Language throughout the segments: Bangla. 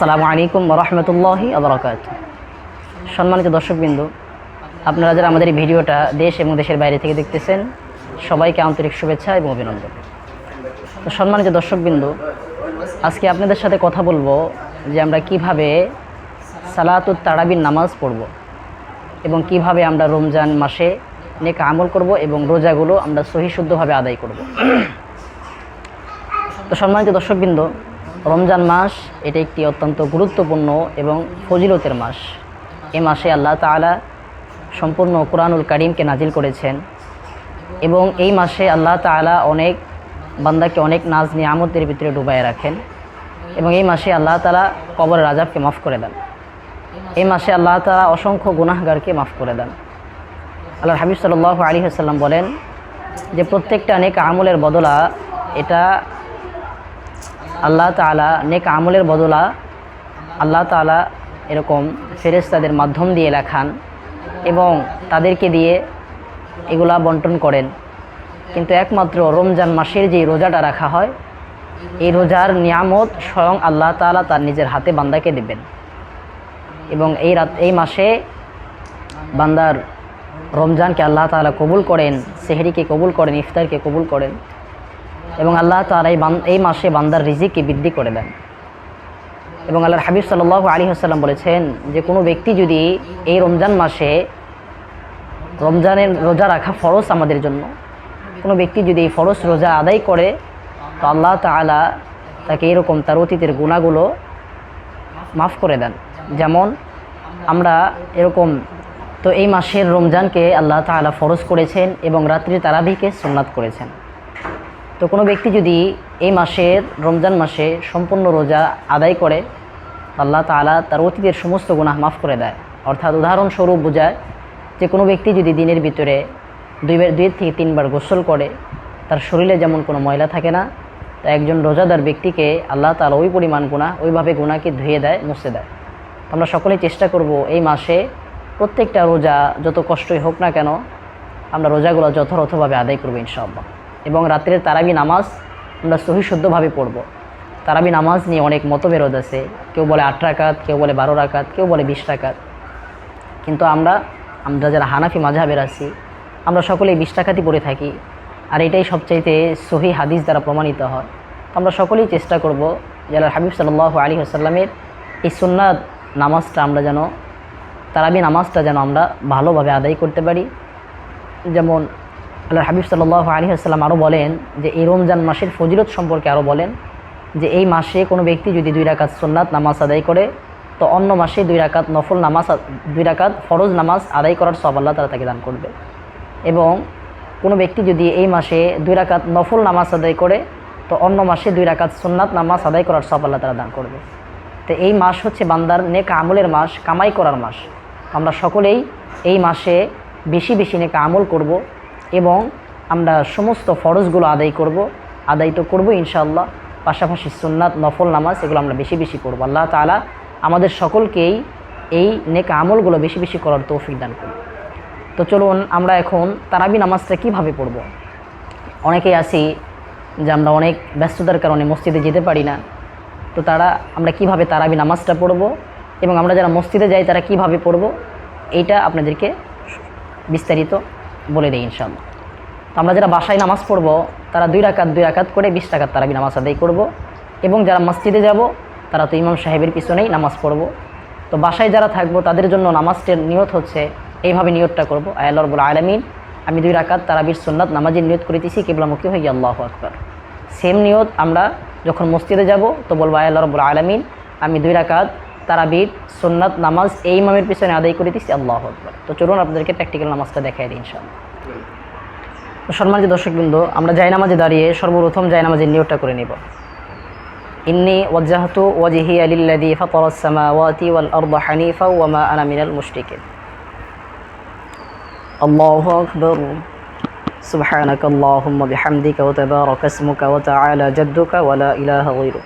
আসসালামু আলাইকুম রহমতুল্লাহি আবরাকাত সম্মানিত দর্শকবৃন্দ, আপনারা যারা আমাদের এই ভিডিওটা দেশ এবং দেশের বাইরে থেকে দেখতেছেন, সবাইকে আন্তরিক শুভেচ্ছা এবং অভিনন্দন। তো সম্মানিত দর্শকবৃন্দ, আজকে আপনাদের সাথে কথা বলব যে আমরা কীভাবে সালাতুত তারাবির নামাজ পড়ব এবং কীভাবে আমরা রমজান মাসে নেক আমল করব এবং রোজাগুলো আমরা সহিশুদ্ধভাবে আদায় করব। তো সম্মানিত দর্শকবৃন্দ রমজান মাস, এটা একটি অত্যন্ত গুরুত্বপূর্ণ এবং ফজিলতের মাস। এ মাসে আল্লাহ তাআলা সম্পূর্ণ কোরআনুল কারিমকে নাজিল করেছেন এবং এই মাসে আল্লাহ তাআলা অনেক বান্দাকে অনেক নাজ, নিয়ামতের ভিতরে ডুবাই রাখেন এবং এই মাসে আল্লাহ তালা কবর রাজাবকে মাফ করে দেন। এই মাসে আল্লাহ তালা অসংখ্য গুনাহগারকে মাফ করে দেন। আল্লাহ হাবিব সাল্লাহ আলী হাসাল্লাম বলেন যে, প্রত্যেকটা অনেক আমলের বদলা এটা আল্লাহ তালা নেক আমলের বদলা আল্লাহ তালা এরকম ফেরেস্তাদের মাধ্যম দিয়ে লেখান এবং তাদেরকে দিয়ে এগুলা বন্টন করেন। কিন্তু একমাত্র রমজান মাসের যে রোজাটা রাখা হয়, এই রোজার নিয়ামত স্বয়ং আল্লাহ তালা তার নিজের হাতে বান্দাকে দেবেন। এবং এই রাত, এই মাসে বান্দার রমজানকে আল্লাহ তালা কবুল করেন, সেহরিকে কবুল করেন, ইফতারকে কবুল করেন। এবং আল্লাহ তালা এই এই মাসে বান্দার রিজিককে বৃদ্ধি করে দেন। এবং আল্লাহর হাবিব সাল্লাহ আলী হাসাল্লাম বলেছেন যে কোনো ব্যক্তি যদি এই রমজান মাসে রমজানের রোজা রাখা ফরজ আমাদের জন্য, কোনো ব্যক্তি যদি এই ফরজ রোজা আদায় করে, তো আল্লাহ তালা তাকে এরকম তার অতীতের গুণাগুলো মাফ করে দেন। যেমন আমরা এরকম তো এই মাসের রমজানকে আল্লাহ তালা ফরজ করেছেন এবং রাত্রি তারাবিকে সোননাথ করেছেন। তো কোনো ব্যক্তি যদি এই মাসের রমজান মাসে সম্পূর্ণ রোজা আদায় করে, আল্লাহ তালা তার অতীতের সমস্ত গুনাহ মাফ করে দেয়। অর্থাৎ উদাহরণস্বরূপ বোঝায় যে কোনো ব্যক্তি যদি দিনের ভিতরে দুইবার দুই থেকে তিনবার গোসল করে, তার শরীরে যেমন কোনো ময়লা থাকে না, তা একজন রোজাদার ব্যক্তিকে আল্লাহ তালা ওই পরিমাণ গুণা ওইভাবে গুণাকে ধুয়ে দেয়, মুছে দেয়। আমরা সকলেই চেষ্টা করব এই মাসে প্রত্যেকটা রোজা যত কষ্টই হোক না কেন, আমরা রোজাগুলো যথাযথভাবে আদায় করব ইনশাআল্লাহ। এবং রাত্রের তারাবি নামাজ আমরা সহি শুদ্ধভাবে পড়ব। তারাবি নামাজ নিয়ে অনেক মতবিরোধ আছে। কেউ বলে আট রাকাত, কেউ বলে বারো রাকাত, কেউ বলে বিশ রাকাত। কিন্তু আমরা আমরা যারা হানাফি মাঝহাবের আছি, আমরা সকলেই বিশ টাকাতই পড়ে থাকি। আর এটাই সবচাইতে সহি হাদিস দ্বারা প্রমাণিত হয়। তো আমরা সকলেই চেষ্টা করব যারা হাবিব সাল্লাহ আলী আসাল্লামের এই সুন্নাত নামাজটা আমরা যেন, তারাবি নামাজটা যেন আমরা ভালোভাবে আদায় করতে পারি। যেমন আল্লাহ হাবিব সাল্লাহ আলী আসসালাম আরও বলেন যে এই রমজান মাসের ফজিলত সম্পর্কে আরও বলেন যে এই মাসে কোনো ব্যক্তি যদি দুই রাকাত সুন্নাত নামাজ আদায় করে, তো অন্য মাসে দুই রাকাত নফল নামাজ দুই রাকাত ফরজ নামাজ আদায় করার সব আল্লাহ তারা তাকে দান করবে। এবং কোনো ব্যক্তি যদি এই মাসে দুই রাকাত নফল নামাজ আদায় করে, তো অন্য মাসে দুই রাকাত সুন্নাত নামাজ আদায় করার সব আল্লাহ তারা দান করবে। তো এই মাস হচ্ছে বান্দার নেক আমলের মাস, কামাই করার মাস। আমরা সকলেই এই মাসে বেশি বেশি নেক আমল করব। এবং আমরা সমস্ত ফরজগুলো আদায় করব, আদায় তো করব ইনশাআল্লাহ। পাশাপাশি সুন্নাত, নফল নামাজ, এগুলো আমরা বেশি বেশি করব। আল্লাহ তালা আমাদের সকলকেই এই নেক আমলগুলো বেশি বেশি করার তৌফিক দান করব তো চলুন আমরা এখন তারাবি নামাজটা কীভাবে পড়ব? অনেকেই আছি যে আমরা অনেক ব্যস্ততার কারণে মসজিদে যেতে পারি না। তো তারা, আমরা কীভাবে তারাবি নামাজটা পড়ব এবং আমরা যারা মসজিদে যাই তারা কীভাবে পড়ব? এইটা আপনাদেরকে বিস্তারিত বলে দেয় ইনশাল্লাহ তো আমরা যারা বাসায় নামাজ পড়ব, তারা দুই রাকাত দুই রাকাত করে বিশ টাকার তারাবি নামাজ আদায় করব এবং যারা মসজিদে যাব, তারা তো ইমাম সাহেবের পিছনেই নামাজ পড়ব। তো বাসায় যারা থাকব, তাদের জন্য নামাজটের নিয়ত হচ্ছে, এইভাবে নিয়তটা করব। আয়াল্লাহ রবুল আলমিন, আমি দুই রাকাত তারাবির সুন্নাত নামাজের নিয়ত করিতেছি কেবলামুখী হয়ে আল্লাহ আকবর। সেম নিয়ত আমরা যখন মসজিদে যাব, তো বলব আয়াল্লাহ রবুল আলমিন, আমি দুই রাকাত তারাবির সুন্নাত নামাজ এই ইমামের পিছনে আদায় করিতেছি আল্লাহ আকবর তো চলুন আপনাদেরকে প্র্যাকটিক্যাল নামাজটা দেখাই দিই ইনশাআল্লাহ সম্মানিত দর্শকবৃন্দ আমরা জায়নামাজে দাঁড়িয়ে সর্বপ্রথম জায়নামাজের নিয়োগটা করে নেব ইন্নি ওয়াজাহতু ওয়াজিহি আলিল্লাদি ফাতর السماوات والأرض حنيفا وما أنا من المشركين الله أكبر سبحانك اللهم بحمدك وتبارك اسمك وتعالى جدك ولا إله غيرك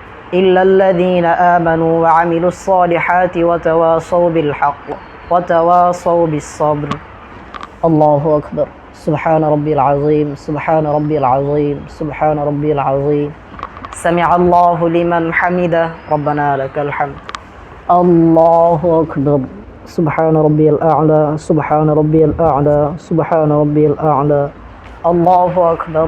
إلا الذين آمنوا وعملوا الصالحات وتواصوا بالحق وتواصوا بالصبر. الله أكبر. سبحان ربي العظيم. سبحان ربي العظيم. سبحان ربي العظيم. سمع الله لمن حمده. ربنا لك الحمد. الله أكبر. سبحان ربي الأعلى. سبحان ربي الأعلى. سبحان ربي الأعلى. الله أكبر.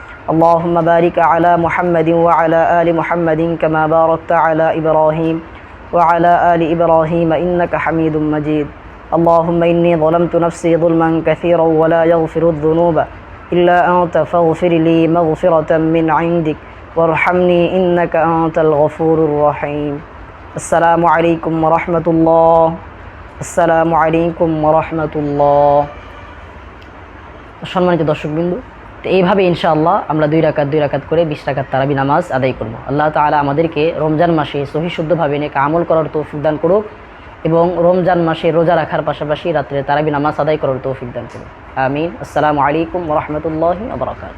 اللهم بارك على محمد وعلى آل محمد كما باركت على إبراهيم وعلى آل إبراهيم إنك حميد مجيد اللهم إني ظلمت نفسي ظلما كثيرا ولا يغفر الذنوب إلا أنت فاغفر لي مغفرة من عندك وارحمني إنك أنت الغفور الرحيم السلام عليكم ورحمة الله السلام عليكم ورحمة الله সম্মানিত দর্শকবৃন্দ তো এইভাবে ইনশাআল্লাহ আমরা দুই রাকাত দুই রাকাত করে বিশ রাকাত তারাবি নামাজ আদায় করব। আল্লাহ তালা আমাদেরকে রমজান মাসে সহি শুদ্ধভাবে আমল করার তৌফিক দান করুক এবং রমজান মাসে রোজা রাখার পাশাপাশি রাত্রে তারাবি নামাজ আদায় করার তৌফিক দান করুক। আমিন। আসসালামু আলাইকুম রহমতুল্লাহ আবরাকাত